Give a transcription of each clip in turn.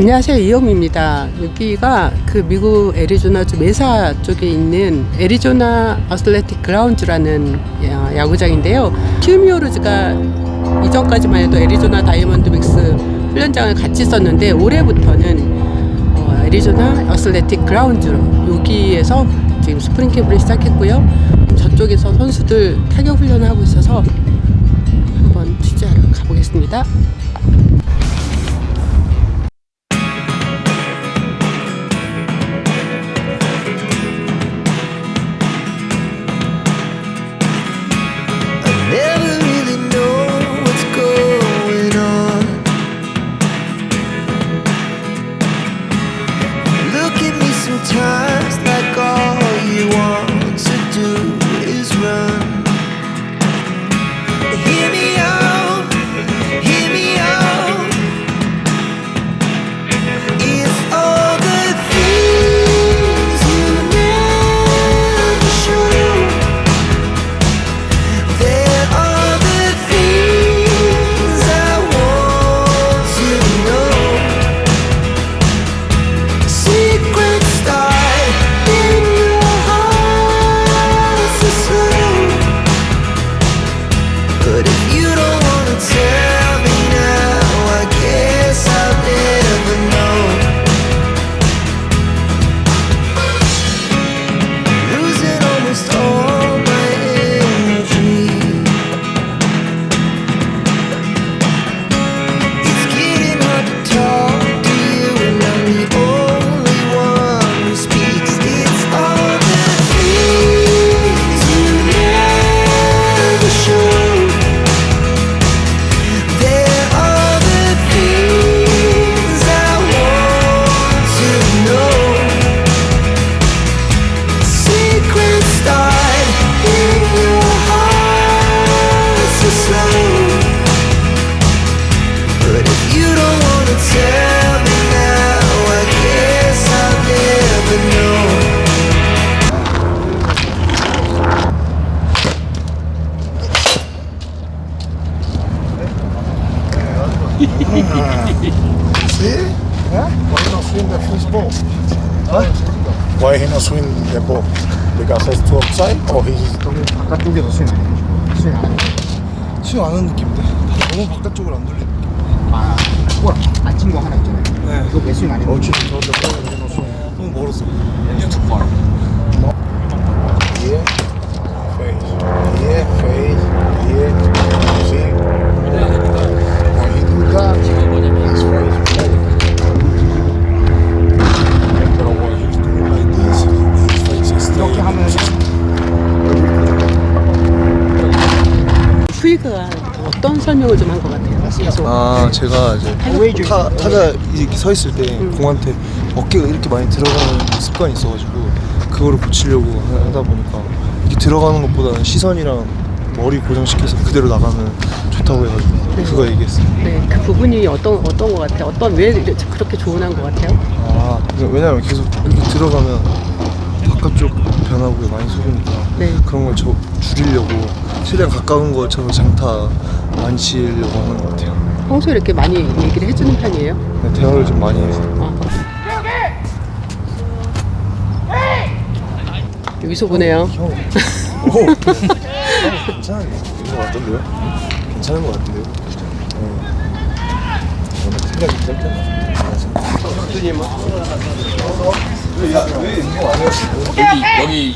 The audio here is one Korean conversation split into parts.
안녕하세요 이영미입니다. 여기가 그 미국 애리조나주 메사 쪽에 있는 애리조나 어슬레틱 그라운드라는 야- 야구장인데요. 큐미오르즈가 이전까지만 해도 애리조나 다이아몬드백스 훈련장을 같이 썼는데 올해부터는 어, 애리조나 어슬레틱 그라운드 여기에서 지금 스프링 캠프를 시작했고요. 저쪽에서 선수들 타격 훈련을 하고 있어서 한번 취재하러 가보겠습니다. See? Why he not swing the football? Huh? Why he not swing the ball? Because it's too upside or he's 바깥쪽에서 스윙 안 해. 스윙 안 해. 스윙 안 하는 느낌인데? 너무 바깥쪽을 안 돌리는 느낌. 아, 그거 안친 거 하나 있잖아요. 네. 이거 왜 스윙 안 해? Oh, told the ball he not swing. 너무 멀었어. Yeah. 아 제가 이제 타, 타자 이렇게 서 있을 때 공한테 어깨가 이렇게 많이 들어가는 습관이 있어가지고 그거를 고치려고 하- 하다 보니까 이렇게 들어가는 것보다는 시선이랑 머리 고정시켜서 그대로 나가면 좋다고 해가지고 그거 얘기했어요. 네, 그 부분이 어떤 어떤 것 같아요? 어떤 왜 이렇게 그렇게 조언한 것 같아요? 아 왜냐면 계속 이렇게 들어가면 바깥쪽 변화구에 많이 속으니까 네. 그런 걸 저, 줄이려고 최대한 가까운 것처럼 장타 안 치려고 하는 것 같아요. 평소에 이렇게 많이 얘기를 해주는 편이에요? 네, 대화를 좀 많이 해요. 아. 여기서 보네요. 오! 괜찮은 것 같던데요? 괜찮은 것 같은데요? 어. 생각이 짧잖아. 여기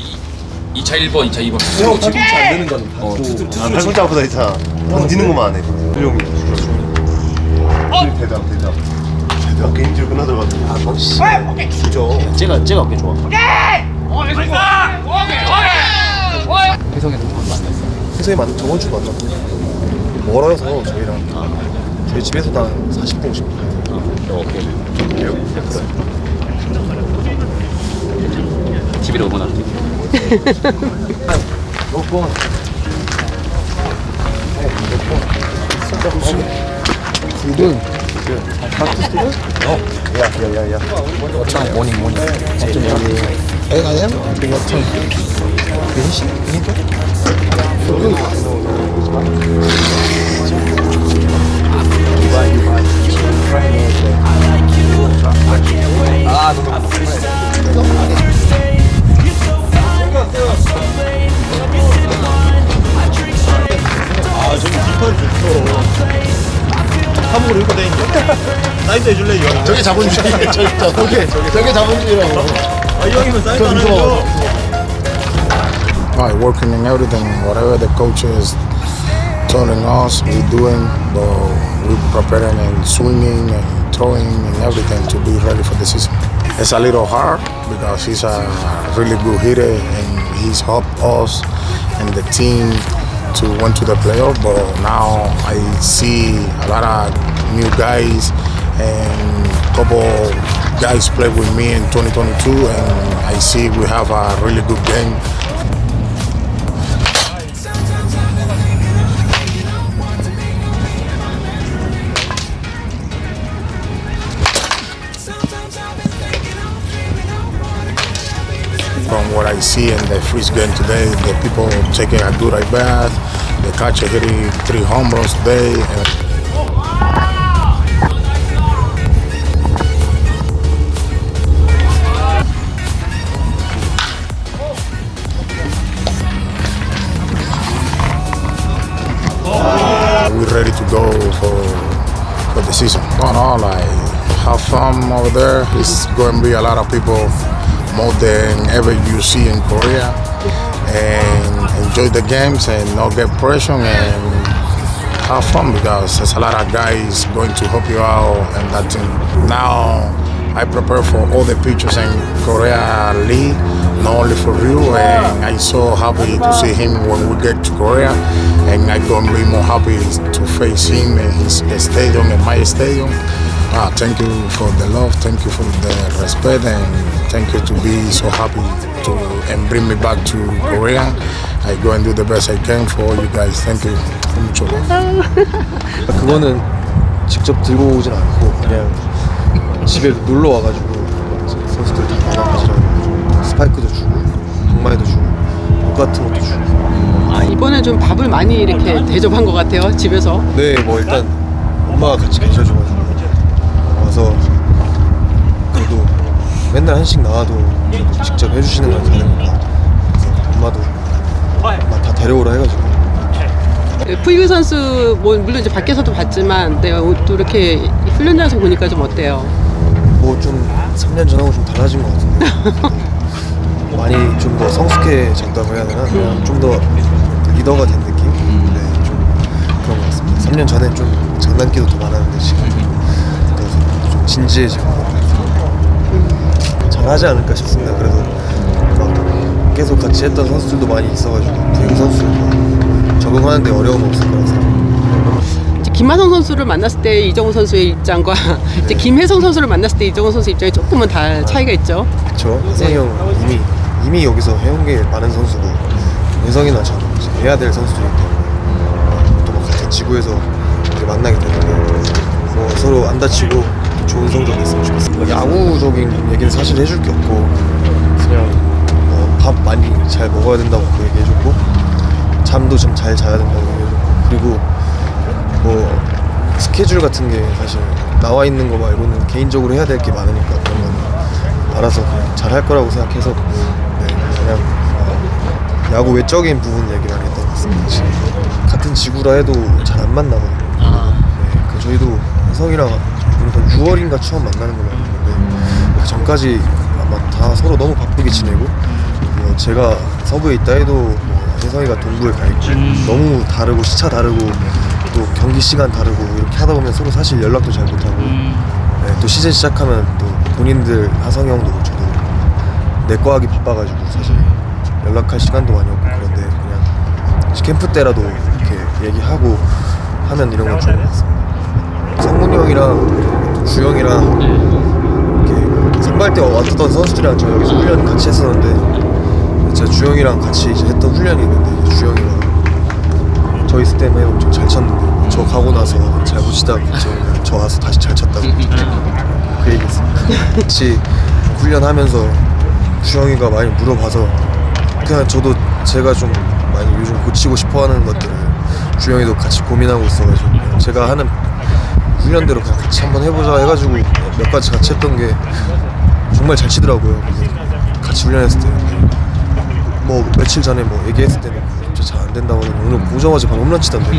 2차 1번, 2차 2번. 스스로 지금 안 되는 건 어, 팔꿈치보다. 이상 던지는 것만 안 해. 조용히. 대답, 대답. 대답. 게임질 끝나더라고. 아, 너 씨. 진짜. 쟤가 쟤가 어깨 좋아. 혜성이 만 저번 주 만났는데 멀어서 저희랑 저희 집에서 다 40분씩 TV로 응원하는 야야야야 저게 자본주의. 저게 저게 저게 자본주의라고. 아, 이 형이면 사인도 안 해줘. Right, working in everything, whatever the coach is telling us, we doing, but we preparing and swinging and throwing and everything to be ready for the season. It's a little hard because he's a really good hitter and he's helped us and the team to went to the playoff. But now I see a lot of new guys and a couple guys play with me in 2022, and I see we have a really good game. From what I see in the freeze game today, the people taking a good at bat, the catcher hitting three home runs today. No, like have fun over there. It's going to be a lot of people more than ever you see in Korea, and enjoy the games and not get pressure and have fun because there's a lot of guys going to help you out and that team. Now I prepare for all the pictures in Korea League, not only for you, and I'm so happy to see him when we get to Korea, and I'm gonna be more happy to face him in his stadium, in my stadium. Uh, thank you for the love, thank you for the respect, and thank you to be so happy to and bring me back to Korea. I go and do the best I can for all you guys. Thank you. Mucho love. 그거는 직접 들고 오진 않고 그냥 집에 놀러 와가지고 선수들 다 받아가지고 스파이크도 주고 동마이도 주고 옷 같은 것도 주고 아, 이번에 좀 밥을 많이 이렇게 대접한 것 같아요 집에서. 네 뭐 일단 엄마가 같이 계셔줘가지고 와서 그래도 맨날 한식 나와도 그래도 직접 해주시는 건 다르니까 그래서 엄마도 엄마 다 데려오라 해가지고 푸이그 선수 뭐 물론 이제 밖에서도 봤지만 내가 또 이렇게 훈련장에서 보니까 좀 어때요? 뭐 좀 3년 전하고 좀 달라진 것 같은데 많이 좀 더 성숙해졌다고 해야 되나? 좀 더 리더가 된 느낌? 네, 좀 그런 것 같습니다. 3년 전에 좀 장난기도 더 많았는데 지금. 그래서 좀 진지해지고. 잘하지 않을까 싶습니다. 그래도 막 계속 같이 했던 선수들도 많이 있어가지고 부인 선수도 적응하는데 어려움 없을 거라서 이제 김하성 선수를 만났을 때 이정우 선수의 입장과 이제 김혜성 선수를 만났을 때 이정우 선수 입장이 조금은 다 차이가 있죠. 혜성이 형 이미 이미 여기서 해온 게 많은 선수고 혜성이나 저도 해야 될 선수들이기 때문에 또뭐 같은 지구에서 이렇게 만나게 되는데 뭐 서로 안 다치고 좋은 성적 냈으면 좋겠어요 뭐 야구적인 얘기는 사실 해줄 게 없고 그냥 뭐 밥 많이 잘 먹어야 된다고 그 얘기해줬고 잠도 좀 잘 자야 된다고 얘기해줬고 그리고 뭐 스케줄 같은 게 사실 나와 있는 거 말고는 개인적으로 해야 될 게 많으니까 그런 거는 알아서 그냥 잘 할 거라고 생각해서 야구 외적인 부분 얘기를 것 같습니다. 지금 같은 지구라 해도 잘 안 만나거든요. 네, 그 저희도 혜성이랑 그래서 6월인가 처음 만나는 걸로 알고 있는데 그 전까지 아마 다 서로 너무 바쁘게 지내고 뭐 제가 서부에 있다 해도 뭐 혜성이가 동부에 가 있고 너무 다르고 시차 다르고 또 경기 시간 다르고 이렇게 하다 보면 서로 사실 연락도 잘 못하고 네, 또 시즌 시작하면 또 본인들 하성이 형도 저도 내과 하기 바빠가지고 사실 연락할 시간도 많이 없고 그런데 그냥 캠프 때라도 이렇게 얘기하고 하면 이런 건 좋은 것 같습니다. 성문이 형이랑 또 주영이랑 이렇게 선발 때 왔던 선수들이랑 저 여기서 훈련 같이 했었는데 제가 주영이랑 같이 이제 했던 훈련이 있는데 주영이가 저 있을 때는 엄청 잘 쳤는데 저 가고 나서 잘 못 치다가 저 와서 다시 잘 쳤다고 그 얘기했습니다. 같이 훈련하면서 주영이가 많이 물어봐서 그냥 저도 제가 좀 많이 요즘 고치고 싶어하는 것들을 주영이도 같이 고민하고 있어가지고 제가 하는 훈련대로 그냥 같이 한번 해보자 해가지고 몇 가지 같이 했던 게 정말 잘 치더라고요. 같이 훈련했을 때 뭐 며칠 전에 뭐 얘기했을 때는 갑자기 잘안 된다고 하더니 오늘 보자마자 바로 홈런 치던데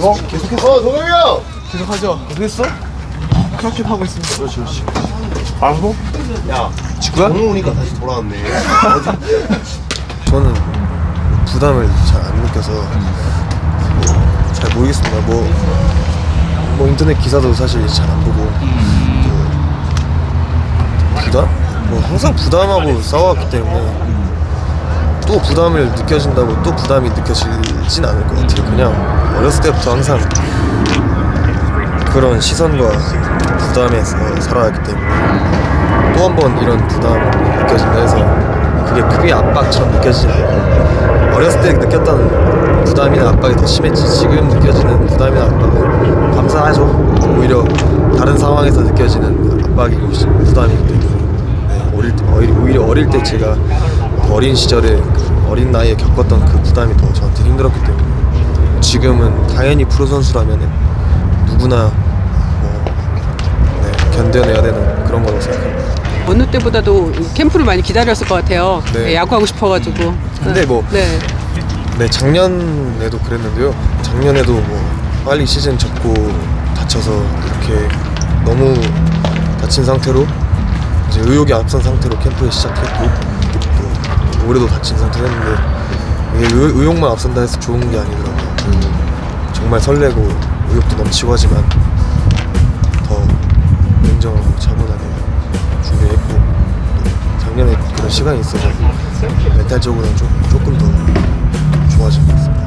어 동영이 형. 계속하죠 그랬어? 그렇게 하고 있습니다 그렇지 그렇지 야 직구야? 동영 오니까 다시 돌아왔네. 저는 부담을 잘 안 느껴서 뭐 잘 모르겠습니다. 뭐, 뭐 인터넷 기사도 사실 잘 안 보고 그 부담? 뭐 항상 부담하고 싸워왔기 때문에 또 부담을 느껴진다고 또 부담이 느껴지진 않을 것 같아요. 그냥 어렸을 때부터 항상 그런 시선과 부담에서 살아왔기 때문에 또 한 번 이런 부담이 느껴진다 해서 그게 크게 압박처럼 느껴지지 않고 어렸을 때 느꼈던 부담이나 압박이 더 심했지 지금 느껴지는 부담이나 압박은 감사하죠. 오히려 다른 상황에서 느껴지는 압박이고 부담이기 때문에. 네, 어릴 때, 오히려- 어릴 때 제가 더 어린 시절에 그 어린 나이에 겪었던 그 부담이 더 저한테 힘들었기 때문에 지금은 당연히 프로 선수라면 누구나 뭐 네, 견뎌내야 되는 그런 거라고 생각합니다. 어느 때보다도 캠프를 많이 기다렸을 것 같아요. 네. 네, 야구하고 싶어가지고. 근데 뭐 네. 네 작년에도 그랬는데요. 작년에도 뭐 빨리 시즌 접고 다쳐서 이렇게 너무 다친 상태로 이제 의욕이 앞선 상태로 캠프에 시작했고 또 올해도 다친 상태로 했는데 이게 의, 의욕만 앞선다 해서 좋은 게 아니더라고요. 정말 설레고 의욕도 넘치고 하지만 더 냉정하고 차분하게 준비했고 또 작년에 그런 시간이 있어서 멘탈적으로는 좀, 조금 더 좋아진 것 같습니다.